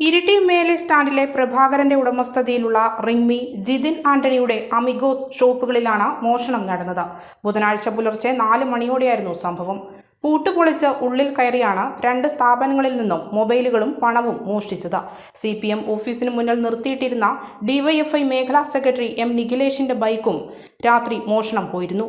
ഇരിട്ടി മേലെ സ്റ്റാൻഡിലെ പ്രഭാകരന്റെ ഉടമസ്ഥതയിലുള്ള റിങ്മി ജിതിൻ ആന്റണിയുടെ അമിഗോസ് ഷോപ്പുകളിലാണ് മോഷണം നടന്നത്. ബുധനാഴ്ച പുലർച്ചെ നാല് മണിയോടെയായിരുന്നു സംഭവം. പൂട്ടുപൊളിച്ച് ഉള്ളിൽ കയറിയാണ് രണ്ട് സ്ഥാപനങ്ങളിൽ നിന്നും മൊബൈലുകളും പണവും മോഷ്ടിച്ചത്. സി പി എം ഓഫീസിന് മുന്നിൽ നിർത്തിയിട്ടിരുന്ന ഡിവൈഎഫ്ഐ മേഖലാ സെക്രട്ടറി എം നിഖിലേഷിന്റെ ബൈക്കും രാത്രി മോഷണം പോയിരുന്നു.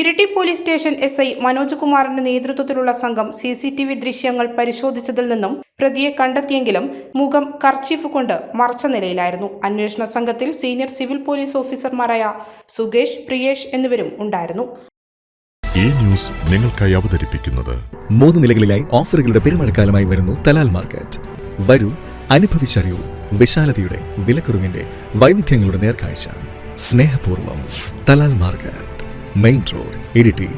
Iritty police station S I Manoj കുമാറിന്റെ നേതൃത്വത്തിലുള്ള സംഘം സി സി ടി വി ദൃശ്യങ്ങൾ പരിശോധിച്ചതിൽ നിന്നും പ്രതിയെ കണ്ടെത്തിയെങ്കിലും മുഖം കർച്ചീഫ് കൊണ്ട് മറച്ച നിലയിലായിരുന്നു. അന്വേഷണ സംഘത്തിൽ സീനിയർ സിവിൽ പോലീസ് ഓഫീസർമാരായ സുകേഷ് പ്രിയേഷ് എന്നിവരും ഉണ്ടായിരുന്നു. ഈ ന്യൂസ് നിങ്ങൾക്കായി അവതരിപ്പിക്കുന്നത് മൂന്ന് നിലകളിലായി ഓഫറുകളുടെ പെരുമഴക്കാലമായി വരുന്നു തലാൽ മാർക്കറ്റ്. വരൂ അനുഭവിച്ചറിയൂ വിശാലതയുടെ വിലക്കുറവിന്റെ വൈവിധ്യങ്ങളുടെ നേർക്കാഴ്ച. സ്നേഹപൂർവം Talal market main road Iritty.